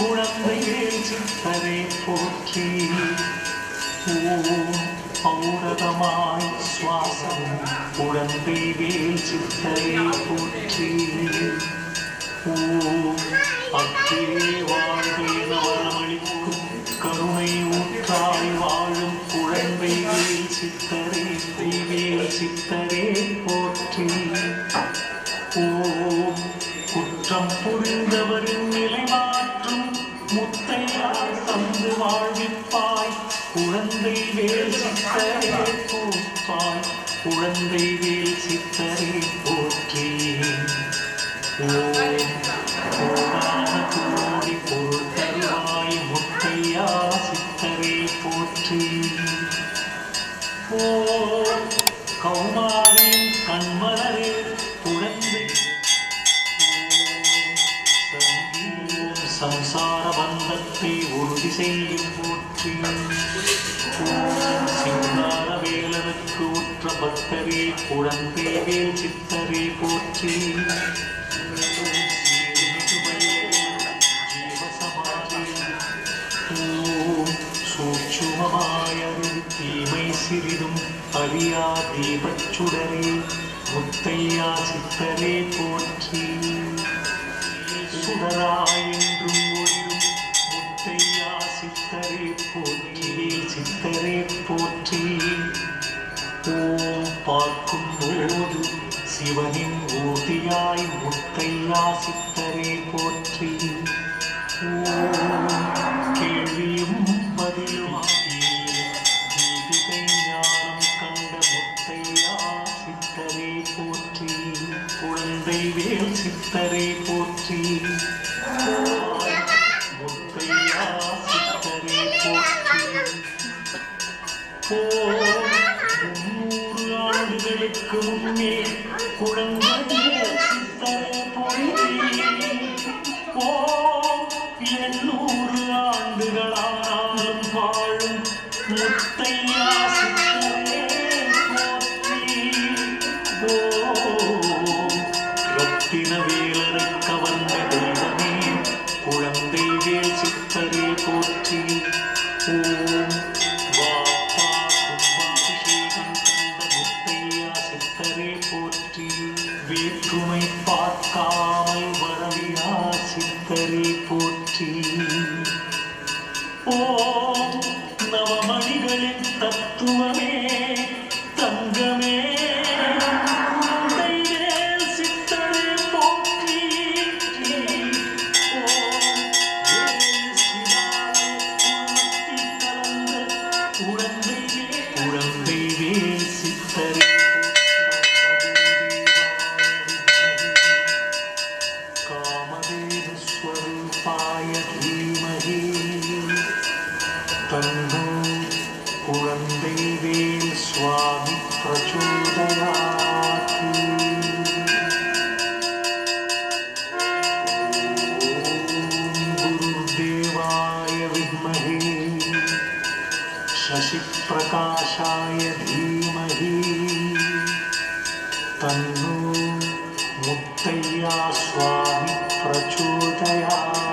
குழந்தையே சித்தரை போற்றி ஓம் ஔரதமாய் சுவாசம் குழந்தை வேல் சித்தரை போற்றி ஓம் அத்தே வாழ்வேன வரமளிக்கும் கருணை ஊற்றாய் வாழும் குழந்தை வேல் சித்தரே வேல் சித்தரே போற்றி. முத்தையார் தந்து வாழ்விப்பாய் குழந்தை வேல் சித்தரே போப்பாய் குழந்தை வேல் சித்தரே போற்றி. ஓம் கோடி பொருள் தருவாய் முத்தையா சித்தரே போற்றி ஓம் கௌமாரின் கண்மலரே சம்சார பந்தத்தை உறுதி செய்யும் போற்றி. சிங்கார வேலனுக்கு உற்ற பக்தரே குழந்தை வேல் சித்தரே போற்றி. ஓம் தீமை சிறிதும் அழியா தீபச்சுடரே முத்தையா சித்தரே போற்றி. சுடரா பார்க்கும் போது சிவனின் ஊர்தியாய் முத்தையா சித்தரே போற்றி. கேள்வியும் பதிலும் தீபிகை ஞானம் போற்றி. போற்றி. முத்தையா போற்றி. ஆண்டுகளுக்கு முன்னே குழந்தைய சித்தரை போற்றி. ஓ எண்ணூறு ஆண்டுகளானாலும் வாழும் முத்தையா சித்தரே போற்றி. தெய்வமே குழந்தை வேல் போற்றி. ஓம் வேற்றுமை பார்க்காமல் வரவியா சித்தரே போற்றி. ஓம் நவமணிகளின் தத்துவமே. तन्नो पुरन्दे स्वामि प्रचोदयात्। गुरुदेवाय धीमहे शशिप्रकाशाय धीमहि तन्नो मुक्तय्या स्वामि प्रचोदयात्।